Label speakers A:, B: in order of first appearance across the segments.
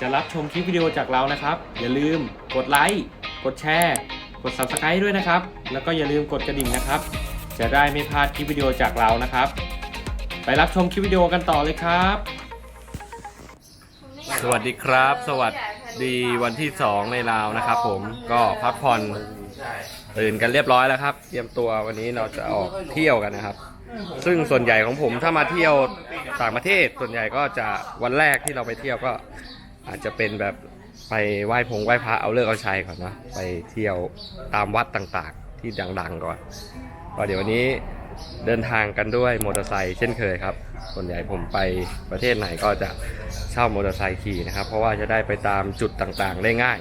A: จะรับชมคลิปวิดีโอจากเรานะครับ อย่าลืมกดไลค์กดแชร์กด Subscribe ด้วยนะครับ แล้วก็อย่าลืมกดกระดิ่งนะครับ จะได้ไม่พลาดคลิปวิดีโอจากเรานะครับ ไปรับชมคลิปวิดีโอกันต่อเลยครับ สวัสดีครับ สวัสดีวันที่ 2 ในลาวนะครับ ผมก็พักผ่อนตื่นกันเรียบร้อยแล้วครับ เตรียมตัววันนี้เราจะออกเที่ยวกันนะครับ ซึ่งส่วนใหญ่ของผมถ้ามาเที่ยวต่างประเทศ ส่วนใหญ่ก็จะวันแรกที่เราไปเที่ยวก็ อาจจะเป็นแบบไปไหว้พงไหว้พระเอาเลิกเอาชัยก่อนนะไปเที่ยวตามวัดต่างๆ ที่ดังๆก่อนก็เดี๋ยววันนี้เดินทางกันด้วยมอเตอร์ไซค์เช่นเคยครับ ส่วนใหญ่ผมไปประเทศไหนก็จะเช่ามอเตอร์ไซค์ขี่นะครับ เพราะว่าจะได้ไปตามจุดต่างๆได้ง่าย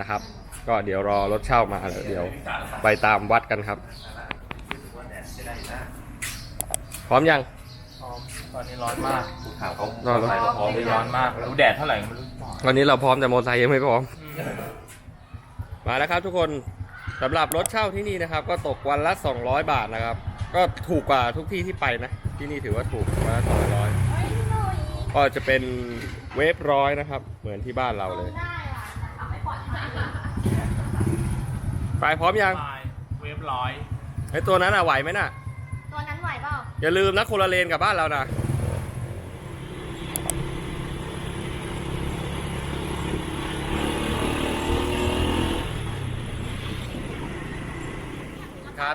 A: นะครับ ก็เดี๋ยวรอรถเช่ามาเดี๋ยวไปตามวัดกันครับ พร้อมยัง
B: ตอนนี้ร้อนมาก
C: ถามเขา
A: ร้อนเหรอ
C: ใครก็พร้อมหรือยั
B: ร้องนมากรู้แดดเท่าไหร่ไม่รู้
A: วันนี้เราพร้อมแต่มอเตอร์ไซค์ยังไม่พร้อม มาแล้วครับทุกคนสำหรับรถเช่าที่นี่นะครับ ก็ตกวันละ 200 บาทนะครับ ก็ถูกกว่าทุกที่ที่ไปนะ ที่นี่ถือว่าถูกวันละ200 ก็จะเป็นเวฟร้อยนะครับ เหมือนที่บ้านเราเลย ไปพร้อมยัง
B: ปลายเวฟร้อย
A: ไอตัวนั้นอะไหวไหมน่ะ
D: ตัวนั้นไหวเปล่า
A: อย่าลืมนะคนละเลนกับบ้านเรานะ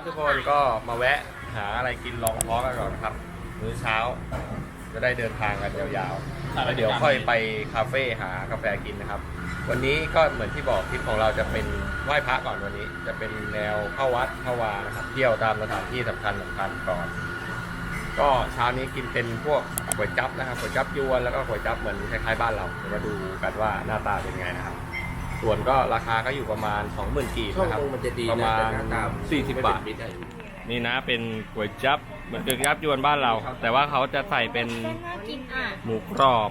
A: ครับทุกคนก็มาแวะหาอะไรกินรองท้องกันก่อนครับ มื้อเช้า จะได้เดินทางกันยาวๆแล้วเดี๋ยวค่อยไปคาเฟ่หากาแฟกินนะครับ วันนี้ก็เหมือนที่บอกทริปของเราจะเป็นไหว้พระก่อนวันนี้ จะเป็นแนวเข้าวัดเข้าวานะครับเที่ยวตามสถานที่สำคัญสำคัญก่อน ก็เช้านี้กินเป็นพวกก๋วยจั๊บนะครับก๋วยจั๊บยวนแล้วก็ก๋วยจั๊บเหมือนคล้ายๆบ้านเราเดี๋ยวมาดูกันว่าหน้าตาเป็นไงนะครับ ส่วนก็ราคาก็อยู่ประมาณ20,000กีบ
C: ช่อง
A: นะครับ
C: ตรงมันจะดี
A: ประมาณ
C: แต่หน้ต
A: 40บาท
C: ไม่เป็นมิตรอะ
A: นี่นะเป็นก๋วยจั๊บเหมือนก๋วยจั๊บยวนบ้านเรา แต่ว่าเขาจะใส่เป็น
D: น่ากินอะ
A: หมูกรอบ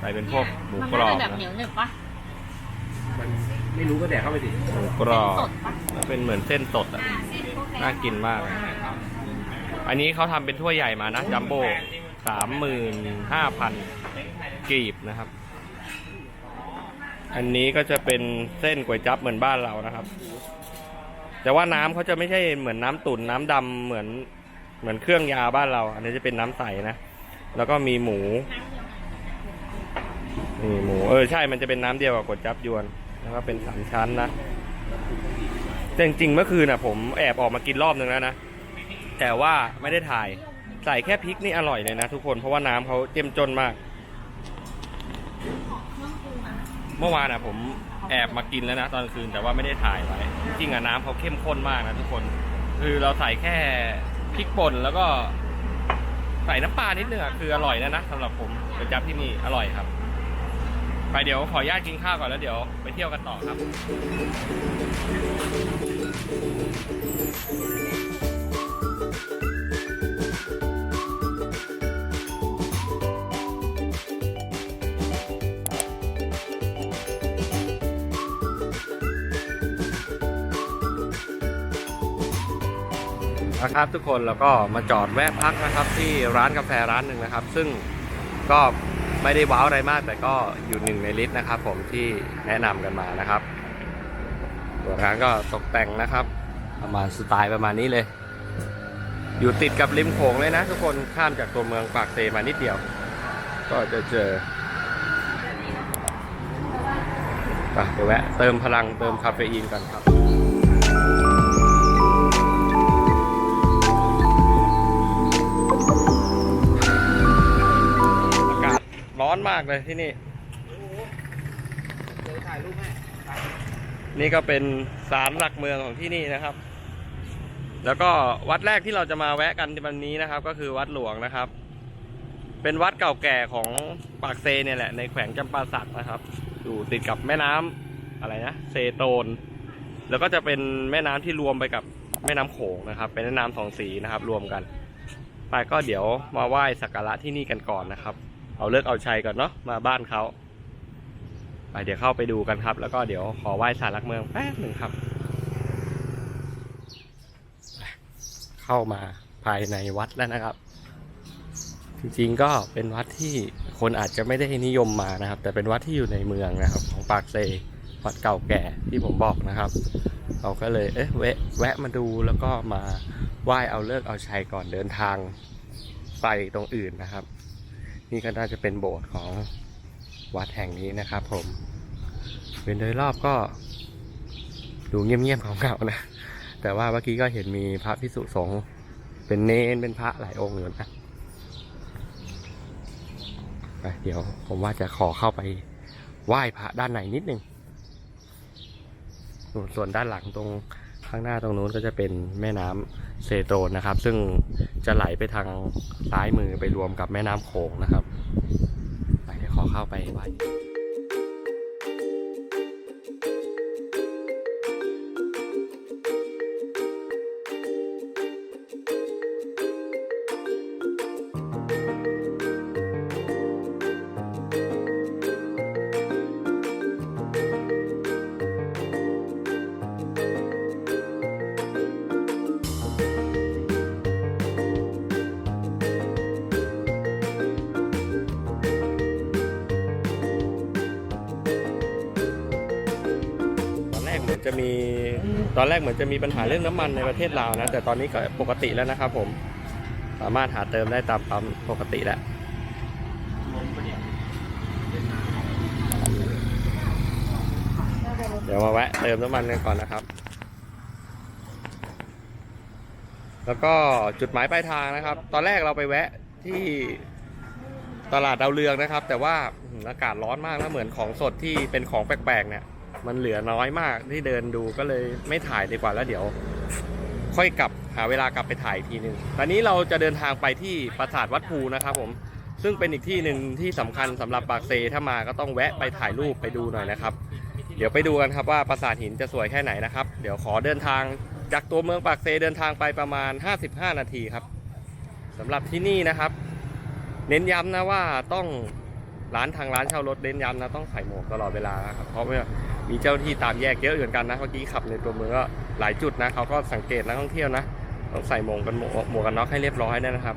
A: ใส่เป็นพวกหมู
D: มัน
A: กร
D: น่า
A: อบ
D: จะแบบ
A: นะ
D: เหนียวหนึบปะ
C: มันไม่รู้ก็แดกเข้าไปสิ
A: หมูกรอบ
D: สดปะ
A: แล้วเป็นเหมือนเส้นสดอะน่ากินมาก อันนี้เขาทำเป็นถ้วยใหญ่มานะจัมโบ้สามหมื่นห้าพันกีบนะครับ อันนี้ก็จะเป็นเส้นก๋วยจั๊บเหมือนบ้านเรานะครับ แต่ว่าน้ำเขาจะไม่ใช่เหมือนน้ำตุ๋นน้ำดำเหมือนเหมือนเครื่องยาบ้านเรา อันนี้จะเป็นน้ำใสนะ แล้วก็มีหมูนี่หมูเออใช่มันจะเป็นน้ำเดียวกับก๋วยจั๊บยวน แล้วก็เป็นสามชั้นนะแต่จริงเมื่อคืนน่ะ ผมแอบออกมากินรอบนึงแล้วนะ แต่ว่าไม่ได้ถ่ายใส่แค่พริกนี่อร่อยเลยนะทุกคนเพราะว่าน้ำเขาเจ้มจนมาก เมื่อวานอะผมแอบมากินแล้วนะตอนคืนแต่ว่าไม่ได้ถ่ายไว้จริงๆอะน้ำเขาเข้มข้นมากนะทุกคน คือเราใส่แค่พริกป่นแล้วก็ใส่น้ำปลานิดนึงอะคืออร่อยแล้วนะสำหรับผมก๋วยจั๊บที่นี่อร่อยครับ ไปเดี๋ยวขออนุญาตกินข้าวก่อนแล้วเดี๋ยวไปเที่ยวกันต่อครับ นะครับ ทุกคนแล้วก็มาจอดแวะพักนะครับ ที่ร้านกาแฟร้านหนึ่งนะครับ ซึ่งก็ไม่ได้ว้าวอะไรมากแต่ก็อยู่หนึ่งในลิสต์นะครับ ผมที่แนะนำกันมานะครับตัวร้านก็ตกแต่งนะครับ ประมาณสไตล์ประมาณนี้เลย อยู่ติดกับริมโขงเลยนะ ทุกคนข้ามจากตัวเมืองปากเซมานิดเดียว ก็จะเจอไปเดี๋ยวแวะเติมพลังเติมคาเฟอีนกันครับ ร้อนมากเลยที่นี่ นี่ก็เป็นศาลหลักเมืองของที่นี่นะครับ แล้วก็วัดแรกที่เราจะมาแวะกันในวันนี้นะครับ ก็คือวัดหลวงนะครับ เป็นวัดเก่าแก่ของปากเซเนี่ยแหละในแขวงจำปาสักนะครับ อยู่ติดกับแม่น้ำอะไรนะเซโตน แล้วก็จะเป็นแม่น้ำที่รวมไปกับแม่น้ำโขงนะครับ เป็นแม่น้ำสองสีนะครับ รวมกัน ไปก็เดี๋ยวมาไหว้สักการะที่นี่กันก่อนนะครับ เอาเลิกเอาชัยก่อนเนาะมาบ้านเขาไปเดี๋ยวเข้าไปดูกันครับ แล้วก็เดี๋ยวขอไหว้ศาลหลักเมืองแป๊บหนึ่งครับ เข้ามาภายในวัดแล้วนะครับ จริงๆก็เป็นวัดที่คนอาจจะไม่ได้นิยมมานะครับ แต่เป็นวัดที่อยู่ในเมืองนะครับ ของปากเซวัดเก่าแก่ที่ผมบอกนะครับ เราก็เลยเอ๊ะแวะแวะมาดูแล้วก็มาไหว้เอาเลิกเอาชัยก่อนเดินทางไปตรงอื่นนะครับ นี่ก็น่าจะเป็นโบสถ์ของวัดแห่งนี้นะครับ ผมเป็นโดยรอบก็ ดูเงียบๆของเก่านะ แต่ว่าเมื่อกี้ก็เห็นมีพระพิสุสงฆ์เป็นเนนเป็นพระหลายองค์อยู่นะไปเดี๋ยวผมว่าจะขอเข้าไปไหว้พระด้านในนิดนึงส่วนด้านหลังตรง ข้างหน้าตรงนู้นก็จะเป็นแม่น้ำเซโตนนะครับ ซึ่งจะไหลไปทางซ้ายมือไปรวมกับแม่น้ำโขงนะครับไปเดี๋ยวขอเข้าไปไหว้ จะมีตอนแรกเหมือนจะมีปัญหาเรื่องน้ำมันในประเทศลาวนะ แต่ตอนนี้ก็ปกติแล้วนะครับผม สามารถหาเติมได้ตามปั๊มปกติแล้วเดี๋ยวมาแวะเติมน้ำมันกันก่อนนะครับ แล้วก็จุดหมายปลายทางนะครับ ตอนแรกเราไปแวะที่ตลาดดาวเรืองนะครับ แต่ว่าอากาศร้อนมากนะเหมือนของสดที่เป็นของแปลกๆเนี่ย มันเหลือน้อยมากที่เดินดูก็เลยไม่ถ่ายดีกว่าแล้วเดี๋ยว ค่อยกลับหาเวลากลับไปถ่ายทีหนึ่งตอนนี้เราจะเดินทางไปที่ปราสาทวัดภูนะครับผมซึ่งเป็นอีกที่หนึ่งที่สำคัญสำหรับปากเซถ้ามาก็ต้องแวะไปถ่ายรูปไปดูหน่อยนะครับ เดี๋ยวไปดูกันครับว่าปราสาทหินจะสวยแค่ไหนนะครับ เดี๋ยวขอเดินทางจากตัวเมืองปากเซเดินทางไปประมาณ 55 นาทีครับสำหรับที่นี่นะครับ เน้นย้ำนะว่าต้องร้านทางร้านเช่ารถเน้นย้ำนะต้องใส่หมวกตลอดเวลานะครับเพราะว่า มีเจ้าที่ตามแยกเยอะเหมือนกันนะเมื่อกี้ขับในตัวเมืองก็หลายจุดนะเขาก็สังเกตนักท่องเที่ยวนะต้องใส่หมวกกันหมวกหมวกกันน็อกให้เรียบร้อยด้วยนะครับ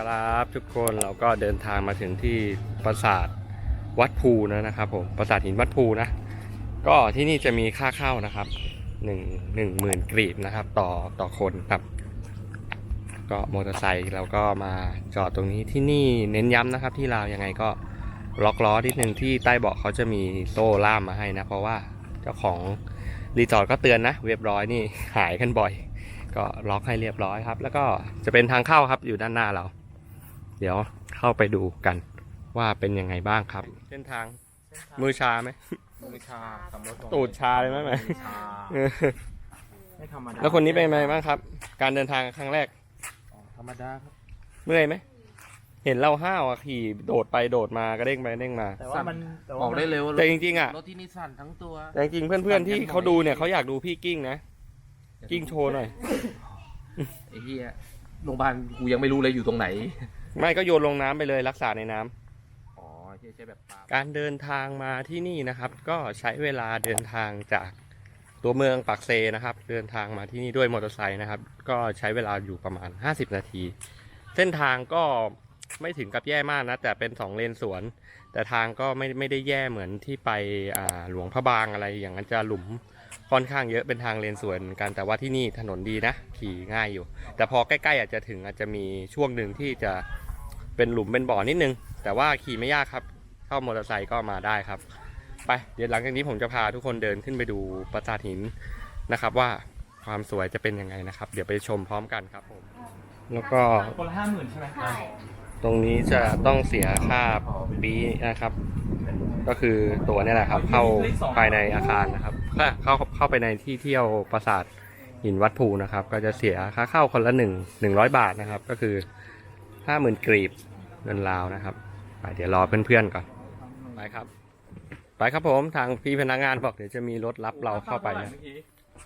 A: ครับทุกคนเราก็เดินทางมาถึงที่ปราสาทวัดภูแล้วนะครับผมปราสาทหินวัดภูนะ ก็ที่นี่จะมีค่าเข้านะครับหนึ่งหนึ่งหมื่นกรีบนะครับ ต่อต่อคนครับ ก็มอเตอร์ไซค์เราก็มาจอดตรงนี้ที่นี่เน้นย้ำนะครับ ที่ลาวยังไงก็ล็อกล้อนิดนึงที่ใต้เบาะเขาจะมีโซ่ล่ามมาให้นะ เพราะว่าเจ้าของรีสอร์ทก็เตือนนะ เรียบร้อยนี่หายกันบ่อย ก็ล็อกให้เรียบร้อยครับ แล้วก็จะเป็นทางเข้าครับอยู่ด้านหน้าเรา เดี๋ยวเข้าไปดูกันว่าเป็นยังไงบ้างครับ เส้นทาง มือชาไหม
B: มือชาขับรถลง
A: ตูดชาเลยไหมไหม
B: มือชาไม่ธรรมดา
A: แล้วคนนี้เป็นยังไงบ้างครับ การเดินทางครั้งแรก
B: อ๋อธรรมดาครับ
A: เมื่อยไหมเห็นเราห้าวอะขี่โดดไปโดดมากระเด้งไปกระเด้งมา
B: แต่ว่ามันแต่
C: บ
B: ว่า
C: อกได้เลยว่า
A: แต่จริงๆอะ
C: รถที่นิสสันทั้งตัว
A: แต่จริงๆเพื่อนๆที่เขาดูเนี่ยเขาอยากดูพี่กิ้งนะกิ้งโชว์หน่อย
C: ไอ้เหี้ยโรงพยาบาลกูยังไม่รู้เลยอยู่ตรงไหน
A: ไม่ก็โยนลงน้ำไปเลยรักษาในน้ำ
C: อ๋อใช่ใช่แบบปลา
A: การเดินทางมาที่นี่นะครับ ก็ใช้เวลาเดินทางจากตัวเมืองปากเซนะครับ เดินทางมาที่นี่ด้วยมอเตอร์ไซค์นะครับ ก็ใช้เวลาอยู่ประมาณ 50 นาที เส้นทางก็ไม่ถึงกับแย่มากนะ แต่เป็น2เลนสวน แต่ทางก็ไม่ไม่ได้แย่เหมือนที่ไปอ่าหลวงพระบางอะไรอย่างนั้นจะหลุม ค่อนข้างเยอะเป็นทางเลนสวนเหมือนกันแต่ว่าที่นี่ถนนดีนะ ขี่ง่ายอยู่ แต่พอใกล้ๆอาจจะถึงอาจจะมีช่วงหนึ่งที่จะเป็นหลุมเป็นบ่อนิดนึง แต่ว่าขี่ไม่ยากครับ เข้ามอเตอร์ไซค์ก็มาได้ครับ ไปเดี๋ยวหลังจากนี้ผมจะพาทุกคนเดินขึ้นไปดูปราสาทหินนะครับว่าความสวยจะเป็นยังไงนะครับ เดี๋ยวไปชมพร้อมกันครับผมแล้วก็
B: คนละห้าหมื่นใช่ไหม
D: ใช่
A: ตรงนี้จะต้องเสียค่าบีนะครับ ก็คือตัวเนี่ยแหละครับ เข้าภายในอาคารนะครับถ้า เข้าเข้าไปในที่เที่ยวปราสาทหินวัดภูนะครับ ก็จะเสียค่าเข้าคนละหนึ่งหนึ่งร้อยบาทนะครับ ก็คือห้าหมื่นกรีบเงินลาวนะครับไปเดี๋ยวรอเพื่อนๆก่อนไปครับ ไปครับผมทางพี่พนักงานบอกเดี๋ยวจะมีรถรับเราเข้าไปนะ
B: เมื่อกี้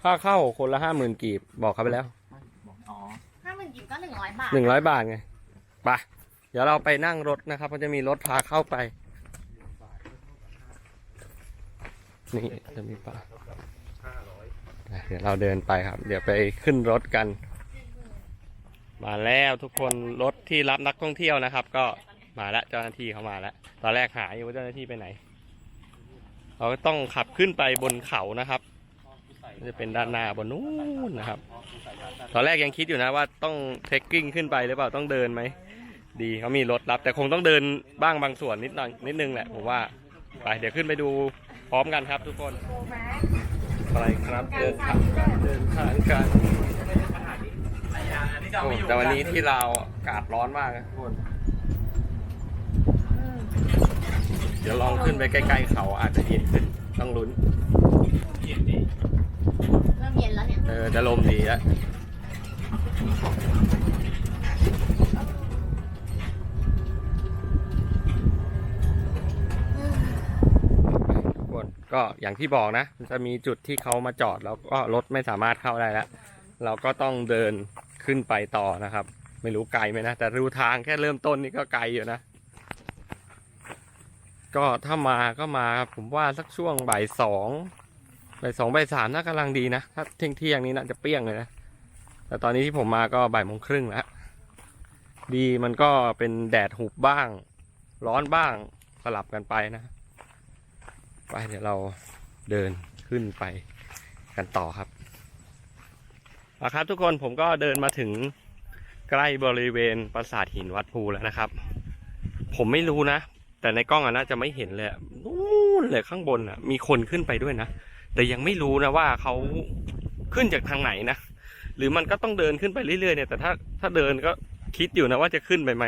A: ค่าเข้าคนละห้าหมื่นกีบบอกเขาไปแล้ว
B: บอกอ๋อ
D: ห้าหมื่นกิบก็หนึ่งร้อยบาท
A: หนึ่งร้อยบาทไงไปเดี๋ยวเราไปนั่งรถนะครับก็จะมีรถพาเข้าไปนี่จะมีป่า เดี๋ยวเราเดินไปครับ เดี๋ยวไปขึ้นรถกัน มาแล้วทุกคนรถที่รับนักท่องเที่ยวนะครับ ก็มาแล้วเจ้าหน้าที่เขามาแล้ว ตอนแรกหาอยู่ว่าเจ้าหน้าที่ไปไหน เราก็ต้องขับขึ้นไปบนเขานะครับ จะเป็นด้านหน้าบนนู้นนะครับ ตอนแรกยังคิดอยู่นะว่าต้องเทคกิ้งขึ้นไปหรือเปล่าต้องเดินไหม ดีเขามีรถรับ แต่คงต้องเดินบ้างบางส่วนนิดหน่อยนิดนึงแหละผมว่า ไปเดี๋ยวขึ้นไปดูพร้อมกันครับทุกคน ไปครับ เดินทางกันเดินทางกันโอ้แต่วันนี้ที่เราวอากาศร้อนมากนะทุกคนเดี๋ยวลองขึ้นไปใกล้ๆเขาอาจจะเย็นขึ้นต้องลุ้น
B: เย็นดี
D: เริ่มเย็นแล้วเนี่ย
A: เออจะลมดีแล้ว ก็อย่างที่บอกนะ จะมีจุดที่เขามาจอดแล้วก็รถไม่สามารถเข้าได้แล้ว เราก็ต้องเดินขึ้นไปต่อนะครับ ไม่รู้ไกลไหมนะ แต่รูทางแค่เริ่มต้นนี่ก็ไกลอยู่นะ ก็ถ้ามาก็มาผมว่าสักช่วงบ่ายสองบ่ายสองบ่ายสามน่ากำลังดีนะ ถ้าเที่ยงเที่ยงนี้น่าจะเปรี้ยงเลยนะ แต่ตอนนี้ที่ผมมาก็บ่ายโมงครึ่งแล้วดีมันก็เป็นแดดหุบบ้าง ร้อนบ้างสลับกันไปนะ ไปเดี๋ยวเราเดินขึ้นไปกันต่อครับเอาครับทุกคนผมก็เดินมาถึงใกล้บริเวณปราสาทหินวัดภูแล้วนะครับ ผมไม่รู้นะ แต่ในกล้องอะน่าจะไม่เห็นเลยนู่นเลยข้างบนอะมีคนขึ้นไปด้วยนะแต่ยังไม่รู้นะว่าเขาขึ้นจากทางไหนนะหรือมันก็ต้องเดินขึ้นไปเรื่อยๆเนี่ยแต่ถ้าถ้าเดินก็คิดอยู่นะว่าจะขึ้นไปไหม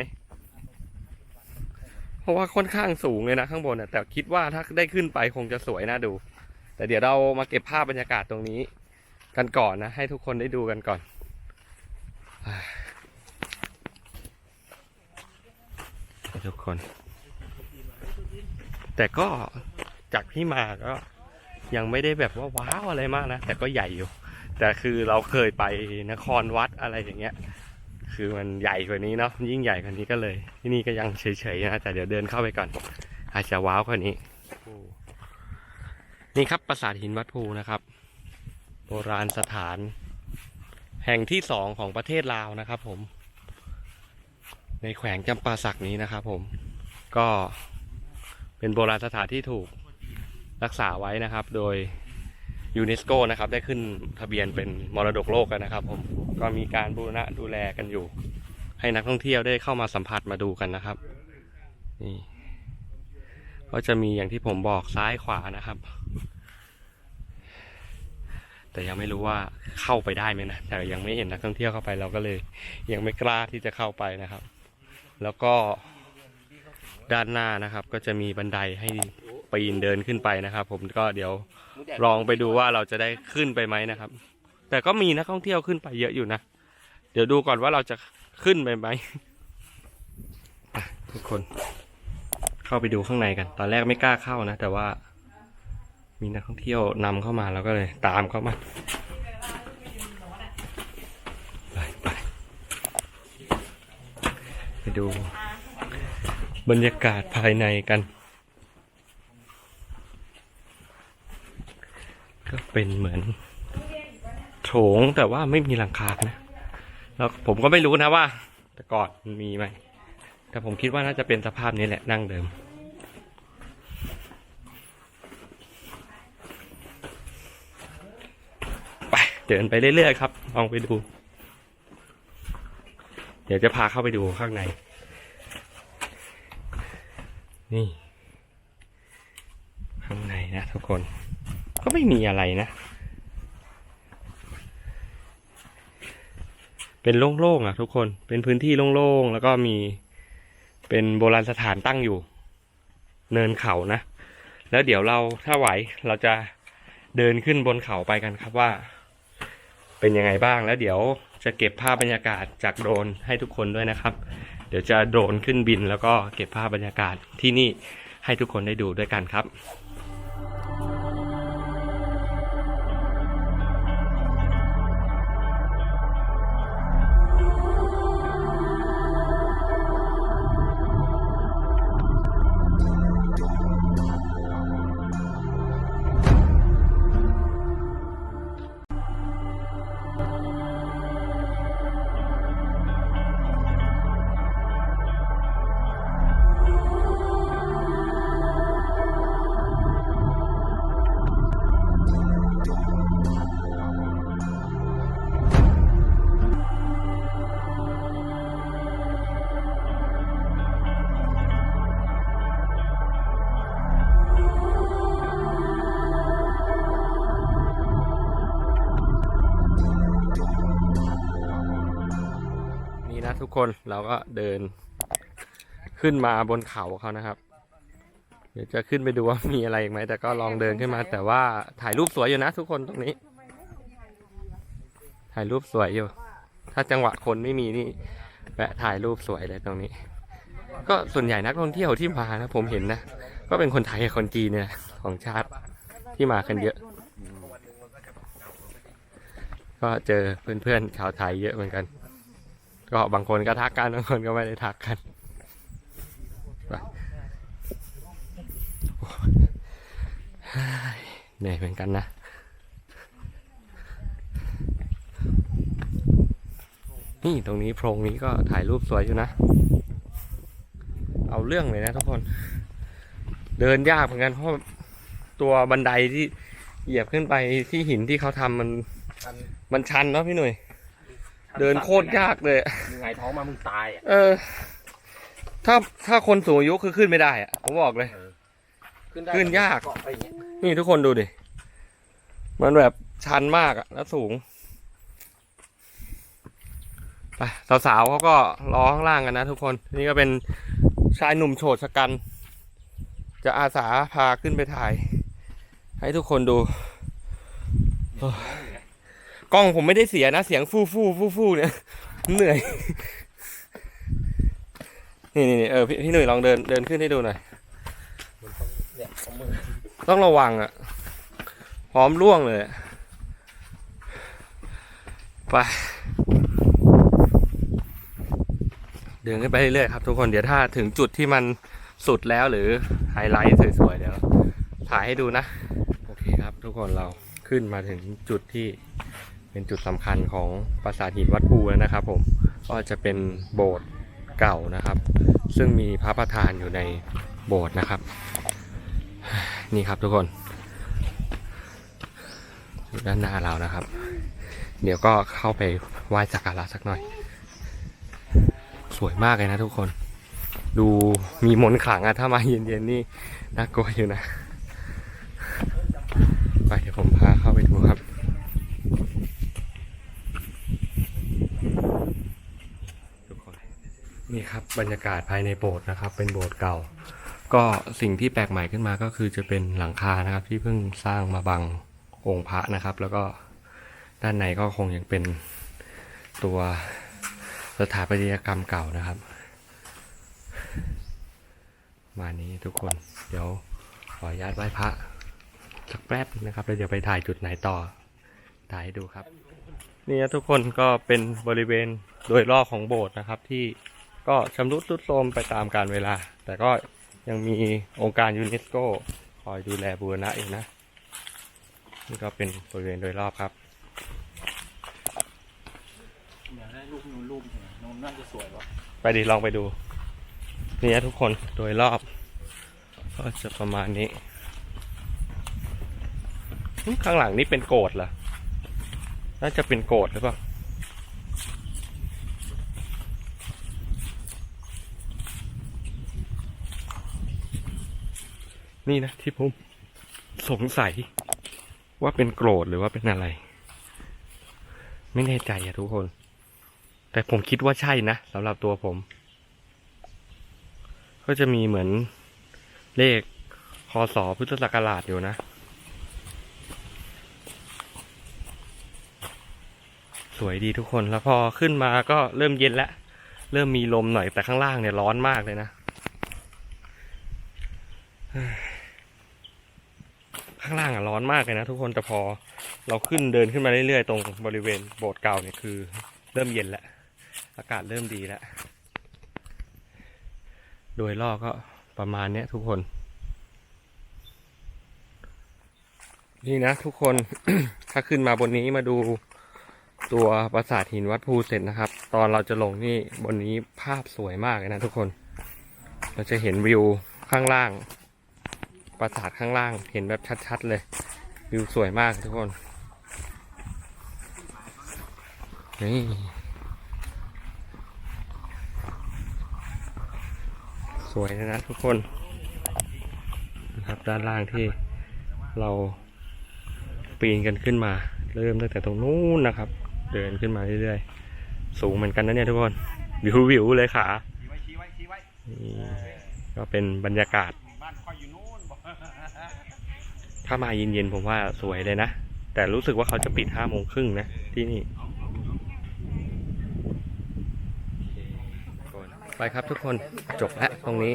A: เพราะว่าค่อนข้างสูงเลยนะข้างบนน่ะแต่คิดว่าถ้าได้ขึ้นไปคงจะสวยน่าดู แต่เดี๋ยวเรามาเก็บภาพบรรยากาศตรงนี้ กันก่อนนะ ให้ทุกคนได้ดูกันก่อนทุกคน แต่ก็จากที่มาก็ยังไม่ได้แบบว่าว้าวอะไรมากนะ แต่ก็ใหญ่อยู่ แต่คือเราเคยไปนครวัดอะไรอย่างเงี้ย คือมันใหญ่กว่านี้เนาะยิ่งใหญ่กว่านี้ก็เลย ที่นี่ก็ยังเฉยๆนะแต่เดี๋ยวเดินเข้าไปก่อน อาจจะว้าวกว่านี้นี่ครับปราสาทหินวัดภูนะครับ โบราณสถาน แห่งที่สองของประเทศลาวนะครับ ผม ในแขวงจำปาสักนี้นะครับ ผมก็เป็นโบราณสถานที่ถูกรักษาไว้นะครับ โดย ยูเนสโกนะครับได้ขึ้นทะเบียนเป็นมรดกโลกกันนะครับผมก็มีการบูรณะดูแลกันอยู่ ให้นักท่องเที่ยวได้เข้ามาสัมผัสมาดูกันนะครับนี่ก็จะมีอย่างที่ผมบอกซ้ายขวานะครับ แต่ยังไม่รู้ว่าเข้าไปได้ไหมนะแต่ยังไม่เห็นนักท่องเที่ยวเข้าไปเราก็เลย ยังไม่กล้าที่จะเข้าไปนะครับ แล้วก็ด้านหน้านะครับ ก็จะมีบันไดให้ ปีนเดินขึ้นไปนะครับ ผมก็เดี๋ยวลองไปดูว่าเราจะได้ขึ้นไปไหมนะครับ แต่ก็มีนักท่องเที่ยวขึ้นไปเยอะอยู่นะ เดี๋ยวดูก่อนว่าเราจะขึ้นไปไหมอะทุกคน เข้าไปดูข้างในกัน ตอนแรกไม่กล้าเข้านะ แต่ว่า มีนักท่องเที่ยวนำเข้ามาแล้วก็เลย ตามเข้ามาไปไปไปดูบรรยากาศภายในกัน ก็เป็นเหมือนโถงแต่ว่าไม่มีหลังคานะแล้วผมก็ไม่รู้นะว่า แต่ก่อนมันมีไหมแต่ผมคิดว่าน่าจะเป็นสภาพนี้แหละนั่งเดิม ไปเดินไปเรื่อยๆครับลองไปดู เดี๋ยวจะพาเข้าไปดูข้างใน นี่ ข้างในนะทุกคน ก็ไม่มีอะไรนะ เป็นโล่งๆอะ ทุกคน เป็นพื้นที่โล่งๆ แล้วก็มีเป็นโบราณสถานตั้งอยู่ เนินเขานะ แล้วเดี๋ยวเราถ้าไหวเราจะเดินขึ้นบนเขาไปกันครับว่า เป็นยังไงบ้างแล้วเดี๋ยวจะเก็บภาพบรรยากาศจากโดรนให้ทุกคนด้วยนะครับ เดี๋ยวจะโดรนขึ้นบินแล้วก็เก็บภาพบรรยากาศที่นี่ให้ทุกคนได้ดูด้วยกันครับ ทุกคนเราก็เดินขึ้นมาบนเขาเขานะครับ เดี๋ยวจะขึ้นไปดูว่ามีอะไรอีกไหมแต่ก็ลองเดินขึ้นมา แต่ว่าถ่ายรูปสวยอยู่นะ ทุกคนตรงนี้ ถ่ายรูปสวยอยู่ ถ้าจังหวะคนไม่มีนี่แวะถ่ายรูปสวยเลยตรงนี้ ก็ส่วนใหญ่นักท่องเที่ยวที่มานะผมเห็นนะก็เป็นคนไทยกับคนจีนเนี่ยของชาติที่มากันเยอะ ก็เจอเพื่อนๆชาวไทยเยอะเหมือนกัน ก็บางคนก็ทักกันบางคนก็ไม่ได้ทักกันเหนื่อยเหมือนกันนะนี่ตรงนี้โพรงนี้ก็ถ่ายรูปสวยอยู่นะ เอาเรื่องเลยนะทุกคน เดินยากเหมือนกันเพราะตัวบันไดที่เหยียบขึ้นไปที่หินที่เขาทำมัน มันชันเนาะพี่หนุ่ย เดินโคตรยากเลยอะ
C: มึงไงท้องมามึงตายอะ
A: เออ ถ้าถ้าคนสูงอายุคือขึ้นไม่ได้อะผมบอกเลย
C: ได้
A: ขึ้นยาก
C: เะไปอย่างเงี้ย
A: นี่ทุกคนดูดิ มันแบบชันมากอะแล้วสูง ไปสาวๆเขาก็รอข้างล่างกันนะทุกคน นี่ก็เป็นชายหนุ่มโฉดชะกัน จะอาสาพาขึ้นไปถ่าย ให้ทุกคนดูโอ้ย กล้องผมไม่ได้เสียนะ เสียงฟู่ฟู่ฟู่ฟู่เนี่ยเหนื่อย นี่นี่เออพี่พี่หนุ่ยลองเดินเดินขึ้นให้ดูหน่อยต้องระวังอะ พร้อมล่วงเลยไปเดินขึ้นไปเรื่อยๆครับทุกคนเดี๋ยวถ้าถึงจุดที่มันสุดแล้วหรือไฮไลท์สวยๆเดี๋ยวถ่ายให้ดูนะ โอเคครับทุกคนเราขึ้นมาถึงจุดที่ เป็นจุดสำคัญของปราสาทหินวัดภูแล้วนะครับ ผมก็จะเป็นโบสถ์เก่านะครับ ซึ่งมีพระประธานอยู่ในโบสถ์นะครับ นี่ครับทุกคนอยู่ด้านหน้าเรานะครับ เดี๋ยวก็เข้าไปไหว้สักการะสักหน่อย สวยมากเลยนะทุกคน ดูมีมนต์ขลังอะถ้ามาเย็นๆนี่น่ากลัวอยู่นะ ไปเดี๋ยวผมพาเข้าไปดูครับ ทุกคน นี่ครับบรรยากาศภายในโบสถ์นะครับ เป็นโบสถ์เก่า ก็สิ่งที่แปลกใหม่ขึ้นมาก็คือจะเป็นหลังคานะครับ ที่เพิ่งสร้างมาบังองค์พระนะครับ แล้วก็ด้านในก็คงยังเป็นตัวสถาปัตยกรรมเก่านะครับ มานี้ทุกคนเดี๋ยวขออนุญาตไหว้พระสักแป๊บนึงนะครับแล้วเดี๋ยวไปถ่ายจุดไหนต่อถ่ายให้ดูครับ นี่นะทุกคนก็เป็นบริเวณโดยรอบของโบสถ์นะครับที่ ก็ชำรุดทรุดโทรมไปตามกาลเวลา แต่ก็ยังมีองค์การยูเนสโกคอยดูแลบูรณะอยู่นะ นี่ก็เป็นบริเวณโดยรอบครับ
B: อยากได้รูปนู้นรูปนี้นู้นน่าจะสวยว่ะ
A: ไปดิลองไปดู นี่นะทุกคนโดยรอบ ก็จะประมาณนี้หึข้างหลังนี่เป็นโกดเหรอ น่าจะเป็นโกดหรือเปล่า นี่นะที่ผมสงสัยว่าเป็นโกรธหรือว่าเป็นอะไร ไม่แน่ใจอะทุกคน แต่ผมคิดว่าใช่นะสำหรับตัวผม ก็จะมีเหมือนเลขคศพุทธศักราชอยู่นะ สวยดีทุกคนแล้วพอขึ้นมาก็เริ่มเย็นแล้ว เริ่มมีลมหน่อยแต่ข้างล่างเนี่ยร้อนมากเลยนะ ข้างล่างอะร้อนมากเลยนะทุกคนแต่พอเราขึ้นเดินขึ้นมาเรื่อยๆ ตรงบริเวณโบสถ์เก่าเนี่ยคือ เริ่มเย็นแล้ว อากาศเริ่มดีแล้ว โดยรอบก็ประมาณเนี้ยทุกคน นี่นะทุกคนถ้าขึ้นมาบนนี้มาดูตัวปราสาทหินวัดภูเสร็จนะครับ ตอนเราจะลงนี่บนนี้ภาพสวยมากเลยนะทุกคน เราจะเห็นวิวข้างล่าง ปราสาทข้างล่างเห็นแบบชัด ๆ เลย วิวสวยมากทุกคน นี่สวยนะนะทุกคนนะครับด้านล่างที่เราปีนกันขึ้นมา เริ่มตั้งแต่ตรงนู้นนะครับ เดินขึ้นมาเรื่อยๆ สูงเหมือนกันนะเนี่ยทุกคน วิววิวเลยขาก็เป็นบรรยากาศ ถ้ามาเย็นๆผมว่าสวยเลยนะ แต่รู้สึกว่าเขาจะปิดห้าโมงครึ่งนะที่นี่ไปครับทุกคนจบแล้วตรงนี้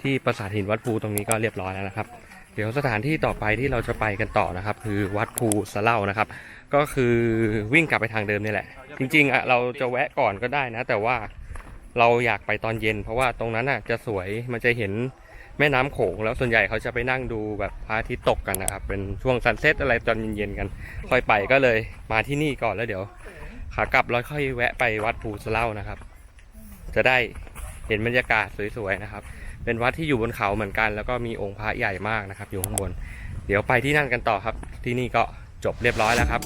A: ที่ปราสาทหินวัดภูตรงนี้ก็เรียบร้อยแล้วนะครับ เดี๋ยวสถานที่ต่อไปที่เราจะไปกันต่อนะครับ คือวัดภูสะเล่านะครับ ก็คือวิ่งกลับไปทางเดิมนี่แหละ จริงๆอะเราจะแวะก่อนก็ได้นะ แต่ว่าเราอยากไปตอนเย็น เพราะว่าตรงนั้นอะจะสวยมันจะเห็น แม่น้ำโขงแล้วส่วนใหญ่เขาจะไปนั่งดูแบบพระอาทิตย์ตกกันนะครับ เป็นช่วงซันเซ็ตอะไรตอนเย็นๆกัน ค่อยไปก็เลยมาที่นี่ก่อนแล้วเดี๋ยว ขากลับเราค่อยแวะไปวัดภูสะเล่านะครับ จะได้เห็นบรรยากาศสวยๆนะครับ เป็นวัดที่อยู่บนเขาเหมือนกัน แล้วก็มีองค์พระใหญ่มากนะครับ อยู่ข้างบน เดี๋ยวไปที่นั่นกันต่อครับ ที่นี่ก็จบเรียบร้อยแล้วครับ